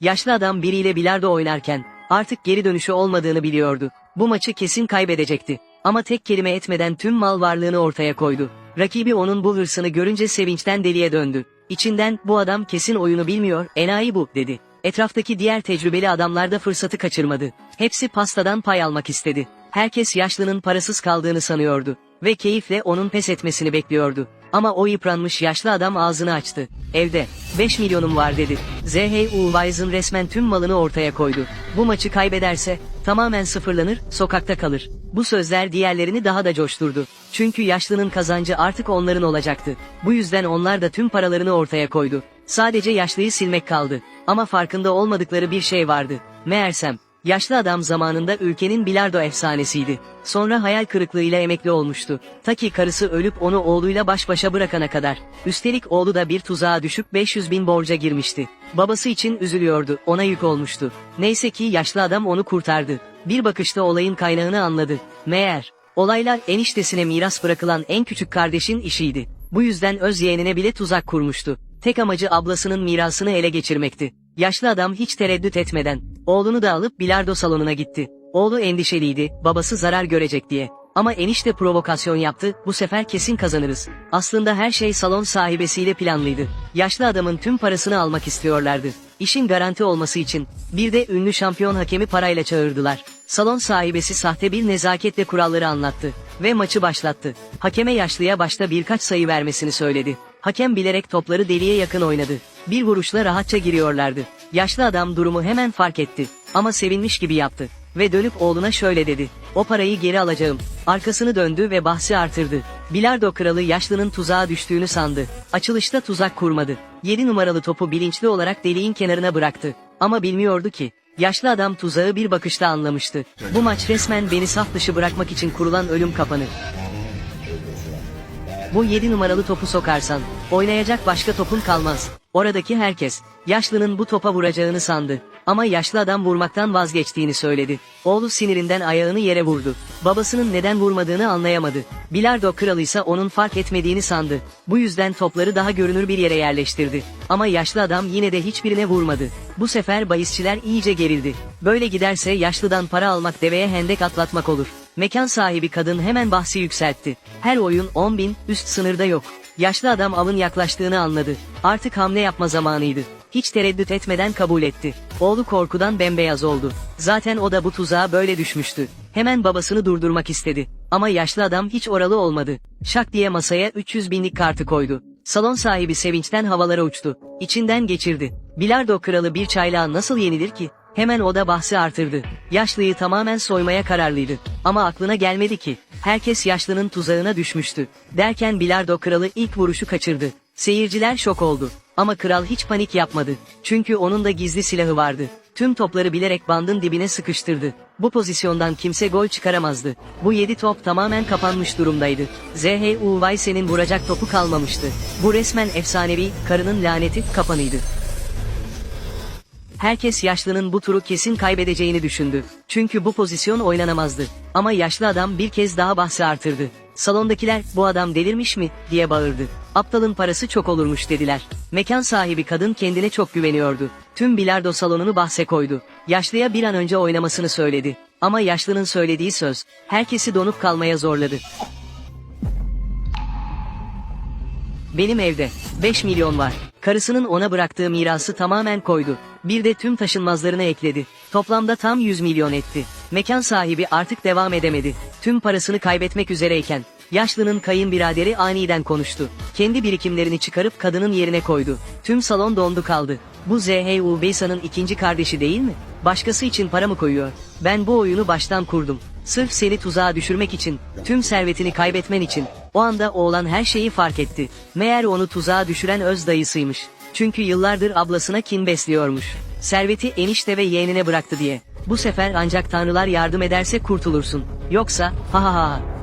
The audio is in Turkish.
Yaşlı adam biriyle bilardo oynarken, artık geri dönüşü olmadığını biliyordu. Bu maçı kesin kaybedecekti. Ama tek kelime etmeden tüm mal varlığını ortaya koydu. Rakibi onun bu hırsını görünce sevinçten deliye döndü. İçinden, bu adam kesin oyunu bilmiyor, enayi bu, dedi. Etraftaki diğer tecrübeli adamlar da fırsatı kaçırmadı. Hepsi pastadan pay almak istedi. Herkes yaşlının parasız kaldığını sanıyordu. Ve keyifle onun pes etmesini bekliyordu. Ama o yıpranmış yaşlı adam ağzını açtı. Evde, 5 milyonum var dedi. Z.H.U. Wise'ın resmen tüm malını ortaya koydu. Bu maçı kaybederse, tamamen sıfırlanır, sokakta kalır. Bu sözler diğerlerini daha da coşturdu. Çünkü yaşlının kazancı artık onların olacaktı. Bu yüzden onlar da tüm paralarını ortaya koydu. Sadece yaşlıyı silmek kaldı. Ama farkında olmadıkları bir şey vardı. Meğersem, Yaşlı adam zamanında ülkenin bilardo efsanesiydi. Sonra hayal kırıklığıyla emekli olmuştu. Ta ki karısı ölüp onu oğluyla baş başa bırakana kadar. Üstelik oğlu da bir tuzağa düşüp 500 bin borca girmişti. Babası için üzülüyordu, ona yük olmuştu. Neyse ki yaşlı adam onu kurtardı. Bir bakışta olayın kaynağını anladı. Meğer, olaylar eniştesine miras bırakılan en küçük kardeşin işiydi. Bu yüzden öz yeğenine bile tuzak kurmuştu. Tek amacı ablasının mirasını ele geçirmekti. Yaşlı adam hiç tereddüt etmeden, oğlunu da alıp bilardo salonuna gitti. Oğlu endişeliydi, babası zarar görecek diye. Ama enişte provokasyon yaptı, bu sefer kesin kazanırız. Aslında her şey salon sahibesiyle planlıydı. Yaşlı adamın tüm parasını almak istiyorlardı. İşin garanti olması için, bir de ünlü şampiyon hakemi parayla çağırdılar. Salon sahibesi sahte bir nezaketle kuralları anlattı. Ve maçı başlattı. Hakeme yaşlıya başta birkaç sayı vermesini söyledi. Hakem bilerek topları deliğe yakın oynadı. Bir vuruşla rahatça giriyorlardı. Yaşlı adam durumu hemen fark etti. Ama sevinmiş gibi yaptı. Ve dönüp oğluna şöyle dedi. O parayı geri alacağım. Arkasını döndü ve bahsi artırdı. Bilardo kralı yaşlının tuzağa düştüğünü sandı. Açılışta tuzak kurmadı. 7 numaralı topu bilinçli olarak deliğin kenarına bıraktı. Ama bilmiyordu ki. Yaşlı adam tuzağı bir bakışta anlamıştı. Bu maç resmen beni saf dışı bırakmak için kurulan ölüm kapanı. Bu 7 numaralı topu sokarsan, oynayacak başka topun kalmaz. Oradaki herkes, yaşlının bu topa vuracağını sandı. Ama yaşlı adam vurmaktan vazgeçtiğini söyledi. Oğlu sinirinden ayağını yere vurdu. Babasının neden vurmadığını anlayamadı. Bilardo kralı ise onun fark etmediğini sandı. Bu yüzden topları daha görünür bir yere yerleştirdi. Ama yaşlı adam yine de hiçbirine vurmadı. Bu sefer bahisçiler iyice gerildi. Böyle giderse yaşlıdan para almak deveye hendek atlatmak olur. Mekan sahibi kadın hemen bahsi yükseltti. Her oyun 10 bin, üst sınırda yok. Yaşlı adam avın yaklaştığını anladı. Artık hamle yapma zamanıydı. Hiç tereddüt etmeden kabul etti. Oğlu korkudan bembeyaz oldu. Zaten o da bu tuzağa böyle düşmüştü. Hemen babasını durdurmak istedi. Ama yaşlı adam hiç oralı olmadı. Şak diye masaya 300 binlik kartı koydu. Salon sahibi sevinçten havalara uçtu. İçinden geçirdi. Bilardo kralı bir çaylağa nasıl yenilir ki? Hemen o da bahsi artırdı. Yaşlıyı tamamen soymaya kararlıydı. Ama aklına gelmedi ki. Herkes yaşlının tuzağına düşmüştü. Derken Bilardo kralı ilk vuruşu kaçırdı. Seyirciler şok oldu. Ama kral hiç panik yapmadı. Çünkü onun da gizli silahı vardı. Tüm topları bilerek bandın dibine sıkıştırdı. Bu pozisyondan kimse gol çıkaramazdı. Bu yedi top tamamen kapanmış durumdaydı. Z.H.U. Weiss'in vuracak topu kalmamıştı. Bu resmen efsanevi, karının laneti, kapanıydı. Herkes yaşlının bu turu kesin kaybedeceğini düşündü. Çünkü bu pozisyon oynanamazdı. Ama yaşlı adam bir kez daha bahsi artırdı. Salondakiler bu adam delirmiş mi diye bağırdı. Aptalın parası çok olurmuş dediler. Mekan sahibi kadın kendine çok güveniyordu. Tüm bilardo salonunu bahse koydu. Yaşlıya bir an önce oynamasını söyledi. Ama yaşlının söylediği söz herkesi donup kalmaya zorladı. Benim evde 5 milyon var. Karısının ona bıraktığı mirası tamamen koydu. Bir de tüm taşınmazlarını ekledi. Toplamda tam 100 milyon etti. Mekan sahibi artık devam edemedi. Tüm parasını kaybetmek üzereyken yaşlının kayınbiraderi aniden konuştu. Kendi birikimlerini çıkarıp kadının yerine koydu. Tüm salon dondu kaldı. Bu Z.H.U. Beysa'nın ikinci kardeşi değil mi? Başkası için para mı koyuyor? Ben bu oyunu baştan kurdum. Sırf seni tuzağa düşürmek için, tüm servetini kaybetmen için. O anda oğlan her şeyi fark etti. Meğer onu tuzağa düşüren öz dayısıymış. Çünkü yıllardır ablasına kin besliyormuş. Serveti enişte ve yeğenine bıraktı diye. Bu sefer ancak tanrılar yardım ederse kurtulursun. Yoksa, ha ha ha.